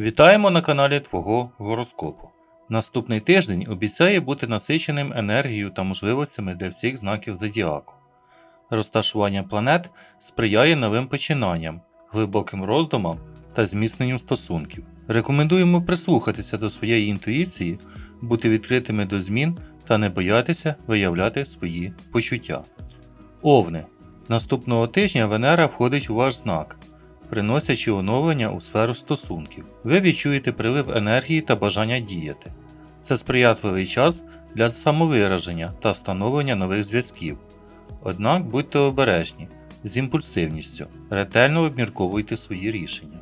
Вітаємо на каналі Твого гороскопу. Наступний тиждень обіцяє бути насиченим енергією та можливостями для всіх знаків зодіаку. Розташування планет сприяє новим починанням, глибоким роздумам та зміцненню стосунків. Рекомендуємо прислухатися до своєї інтуїції, бути відкритими до змін та не боятися виявляти свої почуття. Овни. Наступного тижня Венера входить у ваш знак, приносячи оновлення у сферу стосунків. Ви відчуєте прилив енергії та бажання діяти. Це сприятливий час для самовираження та встановлення нових зв'язків. Однак будьте обережні з імпульсивністю, ретельно обмірковуйте свої рішення.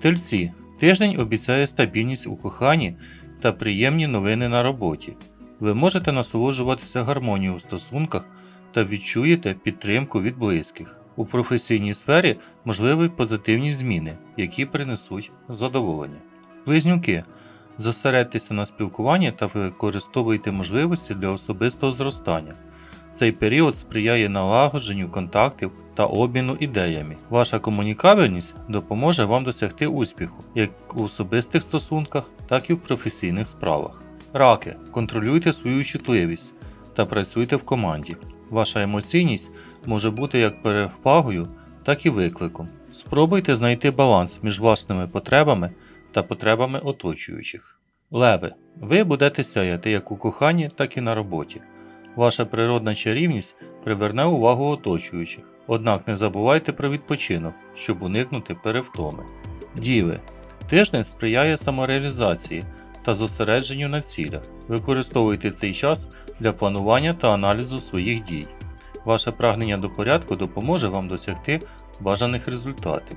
Тельці. Тиждень обіцяє стабільність у коханні та приємні новини на роботі. Ви можете насолоджуватися гармонією у стосунках та відчуєте підтримку від близьких. У професійній сфері можливі позитивні зміни, які принесуть задоволення. Близнюки. Зосередьтеся на спілкуванні та використовуйте можливості для особистого зростання. Цей період сприяє налагодженню контактів та обміну ідеями. Ваша комунікабельність допоможе вам досягти успіху як у особистих стосунках, так і в професійних справах. Раки. Контролюйте свою чутливість та працюйте в команді. Ваша емоційність може бути як перевагою, так і викликом. Спробуйте знайти баланс між власними потребами та потребами оточуючих. Леви. Ви будете сяяти як у коханні, так і на роботі. Ваша природна чарівність приверне увагу оточуючих. Однак не забувайте про відпочинок, щоб уникнути перевтоми. Діви. Тиждень сприяє самореалізації та зосередженню на цілях. Використовуйте цей час для планування та аналізу своїх дій. Ваше прагнення до порядку допоможе вам досягти бажаних результатів.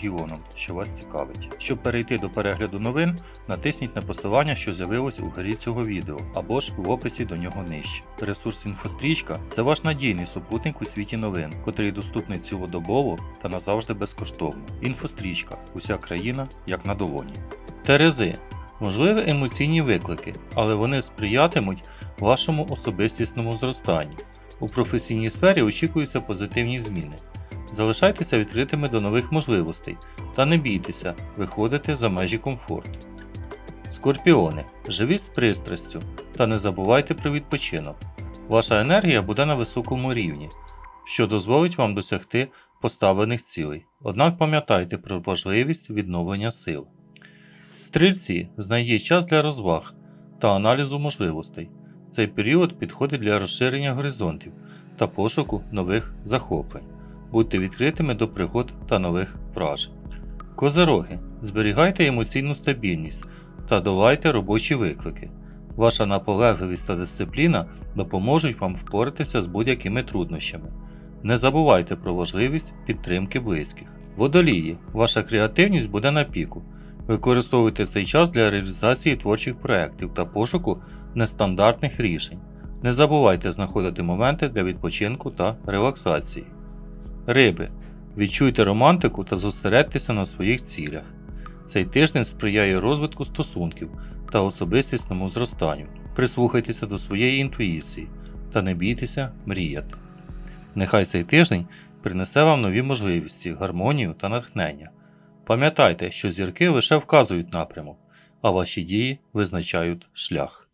що вас цікавить. Щоб перейти до перегляду новин, натисніть на посилання, що з'явилось у горі цього відео, або ж в описі до нього нижче. Ресурс інфострічка це ваш надійний супутник у світі новин, котрий доступний цілодобово та назавжди безкоштовно. Інфострічка уся країна як на долоні. Терези можливі емоційні виклики, але вони сприятимуть вашому особистісному зростанню. У професійній сфері очікуються позитивні зміни. Залишайтеся відкритими до нових можливостей та не бійтеся виходити за межі комфорту. Скорпіони. Живіть з пристрастю та не забувайте про відпочинок. Ваша енергія буде на високому рівні, що дозволить вам досягти поставлених цілей. Однак пам'ятайте про важливість відновлення сил. Стрільці знайдіть час для розваг та аналізу можливостей. Цей період підходить для розширення горизонтів та пошуку нових захоплень. Будьте відкритими до пригод та нових вражень. Козероги. Зберігайте емоційну стабільність та долайте робочі виклики. Ваша наполегливість та дисципліна допоможуть вам впоратися з будь-якими труднощами. Не забувайте про важливість підтримки близьких. Водолії. Ваша креативність буде на піку. Використовуйте цей час для реалізації творчих проєктів та пошуку нестандартних рішень. Не забувайте знаходити моменти для відпочинку та релаксації. Риби. Відчуйте романтику та зосередьтеся на своїх цілях. Цей тиждень сприяє розвитку стосунків та особистісному зростанню. Прислухайтеся до своєї інтуїції та не бійтеся мріяти. Нехай цей тиждень принесе вам нові можливості, гармонію та натхнення. Пам'ятайте, що зірки лише вказують напрямок, а ваші дії визначають шлях.